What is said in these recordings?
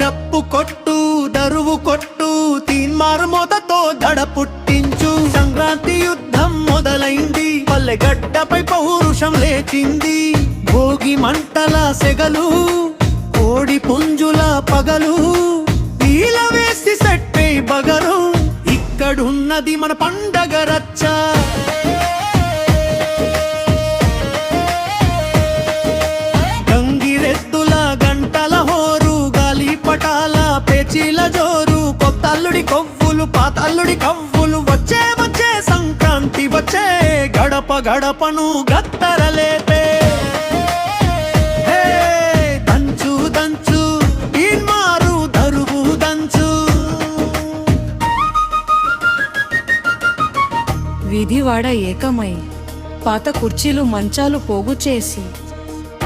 డప్పు కొట్టు దరువు కొట్టు తీన్మారు మొదతో దడ పుట్టించు. సంక్రాంతి యుద్ధం మొదలైంది పల్లెగడ్డపై పౌరుషం లేచింది. భోగి మంటల సెగలు కోడి పుంజుల పగలు. నీల వేసి సెట్టై బగరు ఇక్కడున్నది మన పండగ రచ్చ గంగిరెద్దుల గంటల హోరు గాలి పటాల పేచీల జోరు కొత్త అల్లుడి కొవ్వులు పాత అల్లుడి కవ్వులు వచ్చే వచ్చే సంక్రాంతి వచ్చే గడప గడపను గత్తరలేపే వీధివాడ ఏకమై పాత కుర్చీలు మంచాలు పోగు చేసి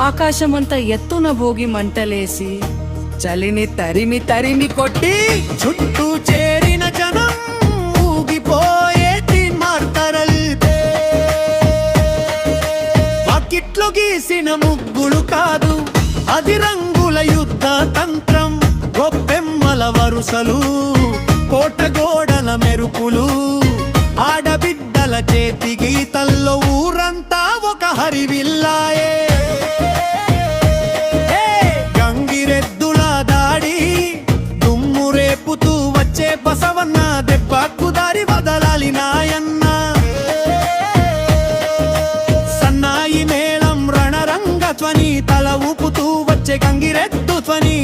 ఆకాశమంతా ఎత్తున భోగి మంటలేసి చలిని తరిమి తరిమి కొట్టి చుట్టూ చేరిన జనం ఊగిపోయే తీన్మార్తరల్తే వాకిట్లో గీసిన ముగ్గులు కాదు అది రంగుల యుద్ధ తంత్రం గొప్పెమ్మల వరుసలు కోట గోడల మెరుపులు. ఒక గంగిరెద్దుల దాడి దుమ్ము రేపుతూ వచ్చే బసవన్న దెబ్బకు దారి వదలాలి నాయన్న. సన్నాయి మేళం రణరంగ ధ్వని తల ఊపుతూ వచ్చే గంగిరెద్దు ధ్వని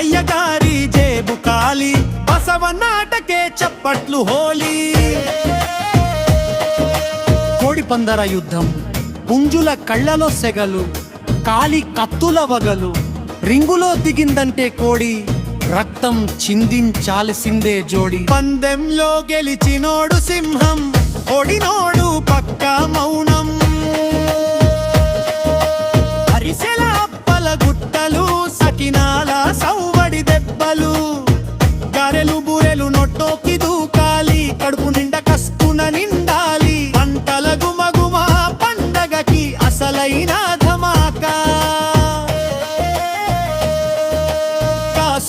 అయ్యగారి జేబు కాలి బసవన్నాటకే చప్పట్లు హోలీ. కోడి పందర యుద్ధం. పుంజుల కళ్ళలో సెగలు కాలి కత్తుల వగలు రింగులో దిగిందంటే కోడి రక్తం చిందించాల్సిందే జోడి. పందెంలో గెలిచినోడు సింహం ఓడినోడు పక్క మౌనం. అరిసెల అప్పల గుట్టలు సకినాల సౌవడి దెబ్బలు. గారెలు బూరెలు నొట్టోకి దూకాలి కడుపు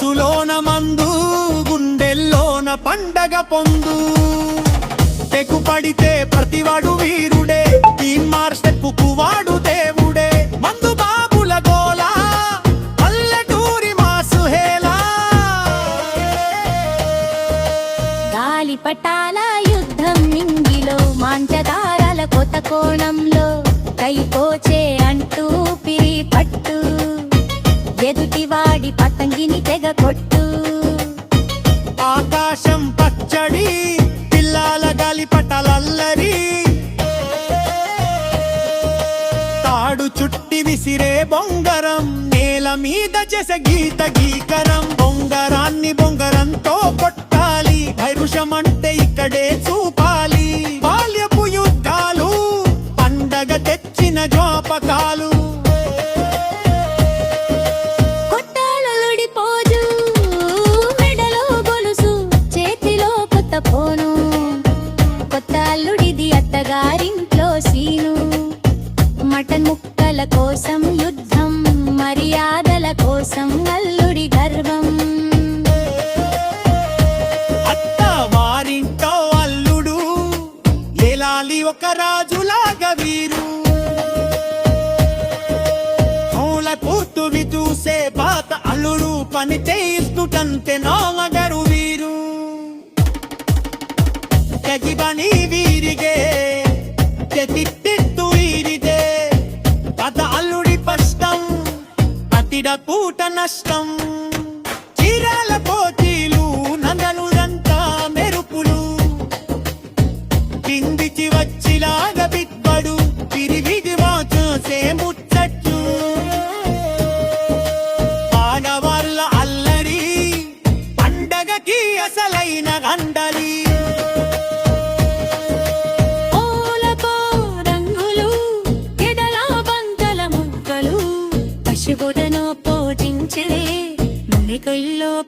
మనసులోన మందు గుండెల్లోన పండగ పొందు. తెగు పడితే ప్రతివాడు వీరుడే తీన్మార్ స్టెప్పుకు వాడు దేవుడే. మందు బాబుల గోలా పల్లెటూరి మాసు హేలా గాలి పటాల యుద్ధం నింగిలో మాంచదారాల కొత్త కోణంలో కైపోచే పచ్చడి పతంగిని తెగ కొట్టు. ఆకాశం పచ్చడి పిల్లాల గాలిపటలల్లరి తాడు చుట్టి విసిరే బొంగరం నేల మీద చేసే గీత గీకరం. బొంగరాన్ని బొంగరం మటన్ ముక్కల కోసం యుద్ధం మర్యాదల కోసం అల్లుడి గర్వం. వారింటో అల్లుడు ఏలాలి ఒక రాజులాగా వీరు. కూతువి చూసే పాత అల్లుడు పని చేయిస్తుటంతే నామగరు వీరు. తెగిబని అతిడ పూట నష్టం.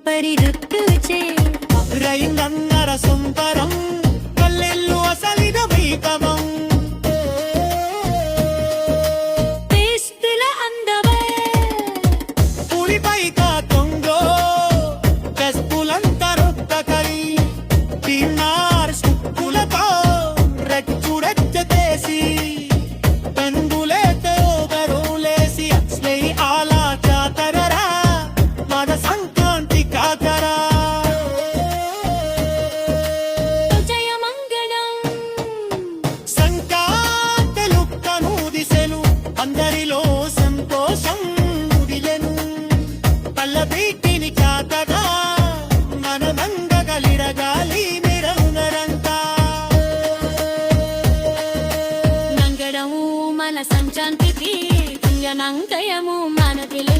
ಪರಿರುತ್ತುಚೆ ರೈಂಗನ್ನರ ಸುಂದರಂ ಕಲ್ಲೆಲ್ಲುವ ಸಲಿದ ಬೀಕಮಂ All సంకయము మనదిలో